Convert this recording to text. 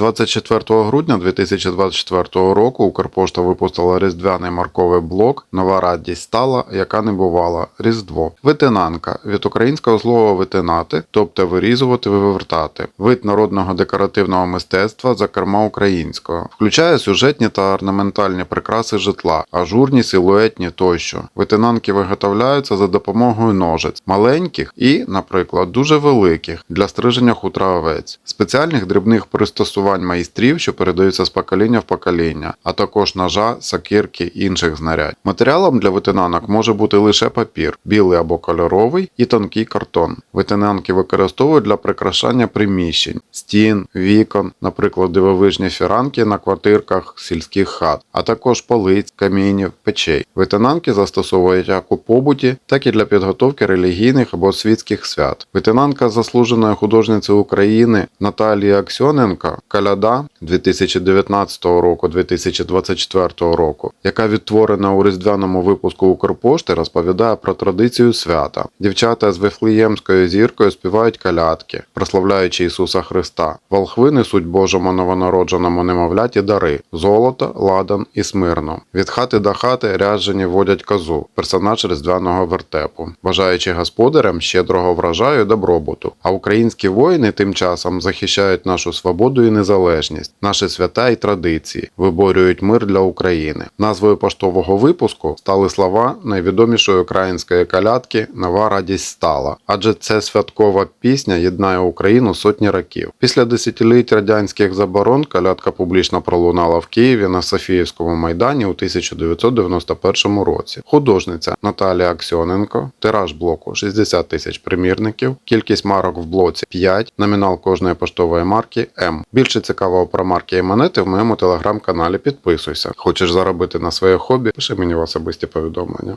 24 грудня 2024 року Укрпошта випустила різдвяний марковий блок Нова радість стала, яка не бувала. Різдво. Витинанка від українського слова витинати, тобто вирізувати, вивертати. Вид народного декоративного мистецтва, зокрема українського. Включає сюжетні та орнаментальні прикраси житла, ажурні, силуетні тощо. Витинанки виготовляються за допомогою ножиць, маленьких і, наприклад, дуже великих для стриження хутра овець, спеціальних дрібних пристосувань майстрів, що передаються з покоління в покоління, а також ножа, сокирки інших знарядь. Матеріалом для витинанок може бути лише папір, білий або кольоровий і тонкий картон. Витинанки використовують для прикрашання приміщень, стін, вікон, наприклад, дивовижні фіранки на квартирках сільських хат, а також полиць, камінів, печей. Витинанки застосовують як у побуті, так і для підготовки релігійних або світських свят. Витинанка заслуженої художниці України Наталії Аксьоненко Каляда 2019 року 2024 року, яка відтворена у різдвяному випуску Укрпошти, розповідає про традицію свята. Дівчата з Вифлеємською зіркою співають калядки, прославляючи Ісуса Христа. Волхви несуть Божому новонародженому немовляті дари золото, ладан і смирно. Від хати до хати ряджені водять козу, персонаж різдвяного вертепу, бажаючи господарям щедрого врожаю добробуту. А українські воїни тим часом захищають нашу свободу і незалежність, наші свята і традиції, виборюють мир для України. Назвою поштового випуску стали слова найвідомішої української калядки Нова радість стала, адже це святкова пісня єднає Україну сотні років. Після десятиліть радянських заборон калядка публічно пролунала в Києві на Софіївському майдані у 1991 році. Художниця Наталія Аксьоненко, тираж блоку 60 тисяч примірників, кількість марок в блоці 5, номінал кожної поштової марки М. Більше цікавого про марки і монети в моєму телеграм-каналі. Підписуйся. Хочеш заробити на своє хобі? Пиши мені в особисті повідомлення.